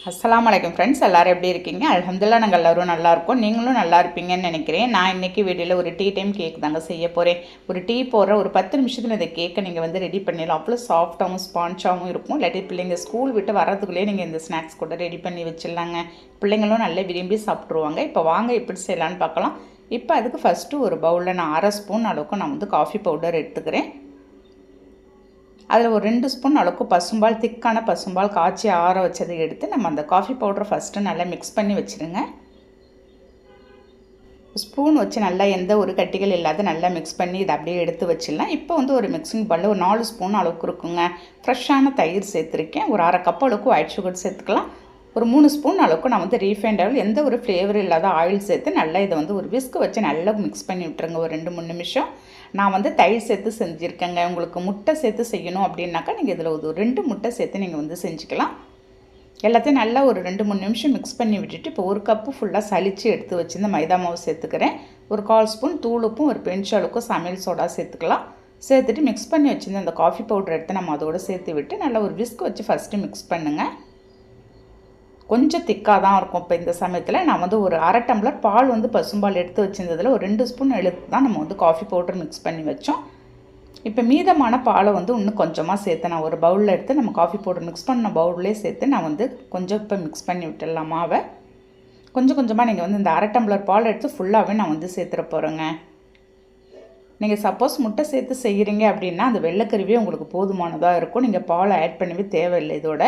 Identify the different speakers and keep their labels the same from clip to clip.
Speaker 1: அஸ்லாம் வலைக்கம் ஃப்ரெண்ட்ஸ் எல்லோரும் எப்படி இருக்கீங்க? அலமதுல்லா நாங்கள் எல்லோரும் நல்லாயிருக்கோம் நீங்களும் நல்லா இருப்பீங்கன்னு நினைக்கிறேன். நான் இன்னைக்கு வீடியோவில் ஒரு டீ டைம் கேக் தாங்க செய்ய போகிறேன் ஒரு டீ போடுற ஒரு பத்து நிமிஷத்தில் இந்த கேக்கை நீங்கள் வந்து ரெடி பண்ணிடலாம். அவ்வளோ சாஃப்டாகவும் ஸ்பான்ச்சாகவும் இருக்கும். இல்லாட்டி பிள்ளைங்க ஸ்கூல் விட்டு வரதுக்குள்ளே நீங்கள் இந்த ஸ்நாக்ஸ் கூட ரெடி பண்ணி வச்சிடலாங்க. பிள்ளைங்களும் நல்லா விரும்பி சாப்பிட்ருவாங்க இப்போ வாங்க எப்படி செய்யலான்னு பார்க்கலாம். இப்போ அதுக்கு ஃபஸ்ட்டு ஒரு பவுலில் நான் அரை ஸ்பூன் அளவுக்கு நான் வந்து காஃபி பவுடர் எடுத்துக்கிறேன். அதில் ஒரு ரெண்டு ஸ்பூன் அளவுக்கு பசும்பால் திக்கான பசும்பால் காய்ச்சி ஆற வச்சதை எடுத்து நம்ம அந்த காஃபி பவுடரை ஃபஸ்ட்டு நல்லா மிக்ஸ் பண்ணி வச்சுருங்க. ஸ்பூன் வச்சு நல்லா எந்த ஒரு கட்டிகள் இல்லாத நல்லா மிக்ஸ் பண்ணி இதை அப்படியே எடுத்து வச்சிடலாம். இப்போ வந்து ஒரு மிக்சிங் பல்ல ஒரு நாலு ஸ்பூன் அளவுக்கு இருக்குங்க. ஃப்ரெஷ்ஷான தயிர் சேர்த்துருக்கேன். ஒரு அரை கப் அளவுக்கு ஒயிட் சுகர் சேர்த்துக்கலாம். ஒரு மூணு ஸ்பூன் அளவுக்கு நான் வந்து ரீஃபைண்ட் ஆயில் எந்த ஒரு ஃப்ளேவர் இல்லாத ஆயில் சேர்த்து நல்லா இதை வந்து ஒரு விஸ்க் வச்சு நல்லா மிக்ஸ் பண்ணி விட்டுருங்க. ஒரு ரெண்டு மூணு நிமிஷம். நான் வந்து தயிர் சேர்த்து செஞ்சுருக்கேங்க. உங்களுக்கு முட்டை சேர்த்து செய்யணும் அப்படின்னாக்கா நீங்கள் இதில் ஒரு ரெண்டு முட்டை சேர்த்து நீங்கள் வந்து செஞ்சுக்கலாம். எல்லாத்தையும் நல்லா ஒரு ரெண்டு மூணு நிமிஷம் மிக்ஸ் பண்ணி விட்டுட்டு இப்போ ஒரு கப்பு ஃபுல்லாக சளிச்சு எடுத்து வச்சுருந்த மைதா மாவு சேர்த்துக்கிறேன். ஒரு கால் ஸ்பூன் தூளுப்பும் ஒரு பெஞ்ச் அளவுக்கும் சமையல் சோடா சேர்த்துக்கலாம். சேர்த்துட்டு மிக்ஸ் பண்ணி வச்சுருந்த அந்த காஃபி பவுடர் எடுத்து நம்ம அதோடு சேர்த்து விட்டு நல்லா ஒரு விஸ்க் வச்சு ஃபஸ்ட்டு மிக்ஸ் பண்ணுங்கள் கொஞ்சம் திக்காக தான் இருக்கும். இப்போ இந்த சமயத்தில் நான் வந்து ஒரு அரை டம்ளர் பால் வந்து பசும்பால் எடுத்து வச்சிருந்ததில் ஒரு ரெண்டு ஸ்பூன் எடுத்து தான் நம்ம வந்து காஃபி பவுடர் மிக்ஸ் பண்ணி வச்சோம். இப்போ மீதமான பாலை வந்து இன்னும் கொஞ்சமாக சேர்த்து நான் ஒரு பவுலில் எடுத்து நம்ம காஃபி பவுடர் மிக்ஸ் பண்ண பவுல்லே சேர்த்து நான் வந்து கொஞ்சம் இப்போ மிக்ஸ் பண்ணி விட்டுடலாம் மாவை. கொஞ்சம் கொஞ்சமாக நீங்கள் வந்து இந்த அரை டம்ளர் பால் எடுத்து ஃபுல்லாகவே நான் வந்து சேர்த்துட போகிறேங்க நீங்கள் சப்போஸ் முட்டை சேர்த்து செய்கிறீங்க அப்படின்னா அந்த வெள்ளைக்கருவியே உங்களுக்கு போதுமானதாக இருக்கும். நீங்கள் பால் ஆட் பண்ணவே தேவையில்லை இதோட.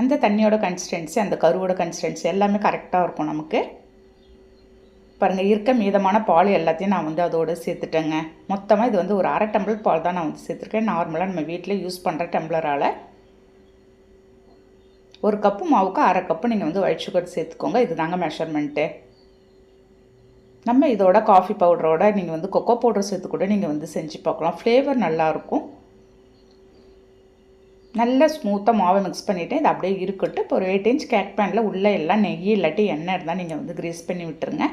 Speaker 1: அந்த தண்ணியோட கன்சிஸ்டன்சி அந்த கருவோட கன்சிஸ்டன்சி எல்லாமே கரெக்டாக இருக்கும் நமக்கு. பாருங்கள் இருக்க மீதமான பால் எல்லாத்தையும் நான் வந்து அதோடு சேர்த்துட்டேங்க. மொத்தமாக இது வந்து ஒரு அரை டம்ளர் பால் தான் நான் வந்து சேர்த்துருக்கேன். நார்மலாக நம்ம வீட்டில் யூஸ் பண்ணுற டம்ளரால். ஒரு கப்பு மாவுக்கு அரை கப்பு நீங்கள் வந்து ஒயிட் சுகர் சேர்த்துக்கோங்க. இது தாங்க மெஷர்மெண்ட்டு நம்ம இதோட காஃபி பவுடரோட நீங்கள் வந்து கொக்கோ பவுடர் சேர்த்து கூட நீங்கள் வந்து செஞ்சு பார்க்கலாம். ஃப்ளேவர் நல்லாயிருக்கும் நல்லா ஸ்மூத்தாக மாவை மிக்ஸ் பண்ணிவிட்டு இது அப்படியே இருக்கட்டும். இப்போ ஒரு எயிட் இன்ச் கேக் பேனில் உள்ளே எல்லாம் நெய் இல்லாட்டி எண்ணெய் இருந்தால் நீங்கள் வந்து க்ரீஸ் பண்ணி விட்டுருங்க.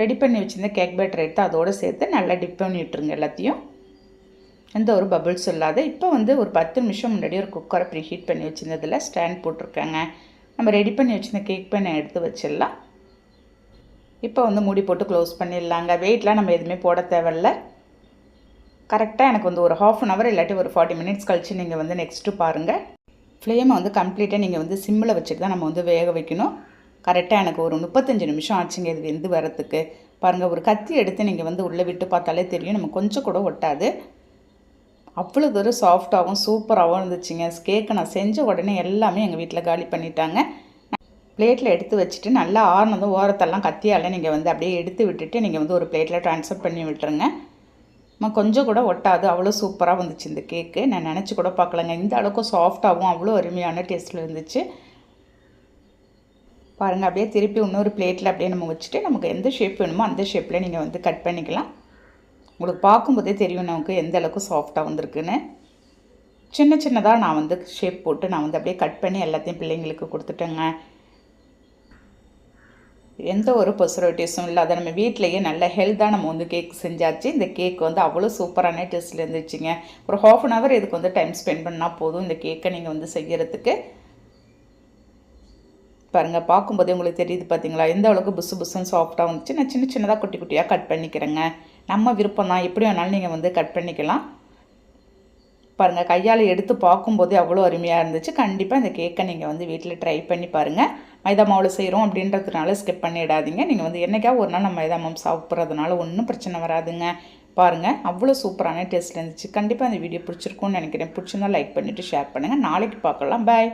Speaker 1: ரெடி பண்ணி வச்சுருந்த கேக் பேட்டர் எடுத்து அதோடு சேர்த்து நல்லா டிப் பண்ணி விட்டுருங்க எல்லாத்தையும். எந்த ஒரு பபிள்ஸ் இல்லாத. இப்போ வந்து ஒரு பத்து நிமிஷம் முன்னாடி ஒரு குக்கரை ப்ரீ ஹீட் பண்ணி வச்சுருந்ததில் ஸ்டாண்ட் போட்டிருக்கேங்க. நம்ம ரெடி பண்ணி வச்சுருந்த கேக் பேனை எடுத்து வச்சிடலாம். இப்போ வந்து மூடி போட்டு க்ளோஸ் பண்ணிடலாங்க. வெயிட்லாம் நம்ம எதுவுமே போட தேவையில்ல. கரெக்டாக எனக்கு வந்து ஒரு ஹாஃப் அன் ஹவர் இல்லாட்டி ஒரு ஃபார்ட்டி மினிட்ஸ் கழித்து நீங்கள் வந்து நெக்ஸ்ட்டு பாருங்கள் ஃப்ளேமை வந்து கம்ப்ளீட்டாக நீங்கள் வந்து சிம்மில் வச்சுட்டு தான் நம்ம வந்து வேக வைக்கணும். கரெக்டாக எனக்கு ஒரு முப்பத்தஞ்சு நிமிஷம் ஆச்சுங்க இது வெந்து வரத்துக்கு பாருங்கள் ஒரு கத்தி எடுத்து நீங்கள் வந்து உள்ளே விட்டு பார்த்தாலே தெரியும். நம்ம கொஞ்சம் கூட ஒட்டாது. அவ்வளோ தூரம் சாஃப்டாகவும் சூப்பராகவும் இருந்துச்சுங்க. கேக்கை நான் செஞ்ச உடனே எல்லாமே எங்கள் வீட்டில் காலி பண்ணிட்டாங்க. பிளேட்டில் எடுத்து வச்சுட்டு நல்லா ஆறுனதும் ஓரத்தெல்லாம் கத்தியால் நீங்கள் வந்து அப்படியே எடுத்து விட்டுட்டு நீங்கள் வந்து ஒரு பிளேட்டில் ட்ரான்ஸ்ஃபர் பண்ணி விட்டுருங்க. கொஞ்சம் கூட ஒட்டாது. அவ்வளோ சூப்பராக வந்துச்சு இந்த கேக்கு நான் நினச்சி கூட பார்க்கலங்க. இந்த அளவுக்கு சாஃப்டாகவும் அவ்வளோ அருமையான டேஸ்ட்டில் இருந்துச்சு. பாருங்கள் அப்படியே திருப்பி இன்னொரு பிளேட்டில் அப்படியே நம்ம வச்சுட்டு நமக்கு எந்த ஷேப் வேணுமோ அந்த ஷேப்பில் நீங்கள் வந்து கட் பண்ணிக்கலாம். உங்களுக்கு பார்க்கும்போதே தெரியும் நமக்கு எந்த அளவுக்கு சாஃப்டாக வந்திருக்குன்னு. சின்ன சின்னதாக நான் வந்து ஷேப் போட்டு நான் வந்து அப்படியே கட் பண்ணி எல்லாத்தையும் பிள்ளைங்களுக்கு கொடுத்துட்டேங்க. எந்த ஒரு ப்ரிசர்வேட்டிவ்ஸும் இல்லை அதை நம்ம வீட்டிலையே நல்ல ஹெல்த்தாக நம்ம வந்து கேக் செஞ்சாச்சு. இந்த கேக் வந்து அவ்வளோ சூப்பரான டேஸ்ட்டில் இருந்துச்சுங்க. ஒரு ஹாஃப் அன் ஹவர் இதுக்கு வந்து டைம் ஸ்பெண்ட் பண்ணால் போதும் இந்த கேக்கை நீங்கள் வந்து செய்கிறதுக்கு பாருங்கள் பார்க்கும்போதே உங்களுக்கு தெரியுது பார்த்தீங்களா எந்த அளவுக்கு புசு புசுன்னு சாஃப்டாக வந்துச்சு. நான் சின்ன சின்னதாக குட்டி குட்டியாக கட் பண்ணிக்கிறேங்க. நம்ம விருப்பம் தான் எப்படி வேணாலும் நீங்கள் வந்து கட் பண்ணிக்கலாம். பாருங்கள் கையால் எடுத்து பார்க்கும்போதே அவ்வளோ அருமையாக இருந்துச்சு. கண்டிப்பாக இந்த கேக்கை நீங்கள் வந்து வீட்டில் ட்ரை பண்ணி பாருங்கள் மைதா மாவில் செய்கிறோம் அப்படின்றதுனால ஸ்கிப் பண்ணிடாதீங்க. நீங்கள் வந்து என்றைக்காவது ஒரு நாள் நம்ம மைதா மாவு சாப்பிட்றதுனால ஒன்றும் பிரச்சனை வராதுங்க. பாருங்கள் அவ்வளோ சூப்பரான டேஸ்ட் இருந்துச்சு. கண்டிப்பாக இந்த வீடியோ பிடிச்சிருக்கும்னு நினைக்கிறேன். பிடிச்சிருந்தா லைக் பண்ணிவிட்டு ஷேர் பண்ணுங்கள் நாளைக்கு பார்க்கலாம். பாய்